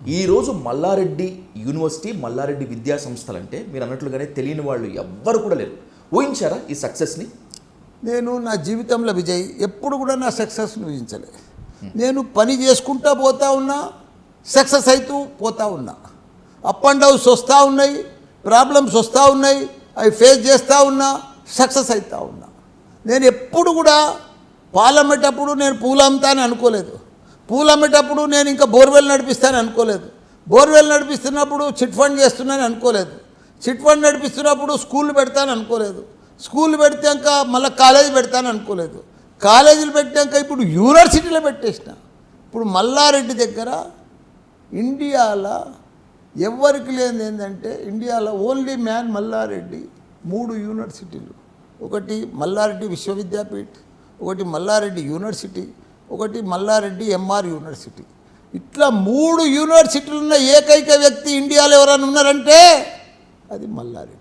ఈరోజు మల్లారెడ్డి యూనివర్సిటీ మల్లారెడ్డి విద్యా సంస్థలు అంటే మీరు అన్నట్లుగానే తెలియని వాళ్ళు ఎవ్వరు కూడా లేరు. ఊహించారా ఈ సక్సెస్ని నేను నా జీవితంలో విజయ్ ఎప్పుడు కూడా నా సక్సెస్ని ఊహించలే. నేను పని చేసుకుంటా పోతా ఉన్నా సక్సెస్ అవుతూ పోతా ఉన్నా. అప్ అండ్ డౌన్స్ వస్తూ ఉన్నాయి ప్రాబ్లమ్స్ వస్తూ ఉన్నాయి అవి ఫేస్ చేస్తూ ఉన్నా సక్సెస్ అవుతూ ఉన్నా. నేను ఎప్పుడు కూడా పాలమ్మేటప్పుడు నేను పూలు అమ్ముతానని అనుకోలేదు. పూలు అమ్మేటప్పుడు నేను ఇంకా బోర్వెల్ నడిపిస్తానని అనుకోలేదు. బోర్వెల్ నడిపిస్తున్నప్పుడు చిట్ ఫండ్ చేస్తున్నానని అనుకోలేదు. చిట్ ఫండ్ నడిపిస్తున్నప్పుడు స్కూల్ పెడతాను అనుకోలేదు. స్కూల్ పెడితే మళ్ళీ కాలేజీ పెడతాను అనుకోలేదు. కాలేజీలు పెట్టాక ఇప్పుడు యూనివర్సిటీలో పెట్టేసిన. ఇప్పుడు మల్లారెడ్డి దగ్గర ఇండియాలో ఎవరికి లేని ఏంటంటే ఇండియాలో ఓన్లీ మ్యాన్ మల్లారెడ్డి మూడు యూనివర్సిటీలు. ఒకటి మల్లారెడ్డి విశ్వవిద్యాపీఠ్ ఒకటి మల్లారెడ్డి యూనివర్సిటీ ఒకటి మల్లారెడ్డి ఎంఆర్ యూనివర్సిటీ. ఇట్లా మూడు యూనివర్సిటీలు ఉన్న ఏకైక వ్యక్తి ఇండియాలో ఎవరైనా ఉన్నారంటే అది మల్లారెడ్డి.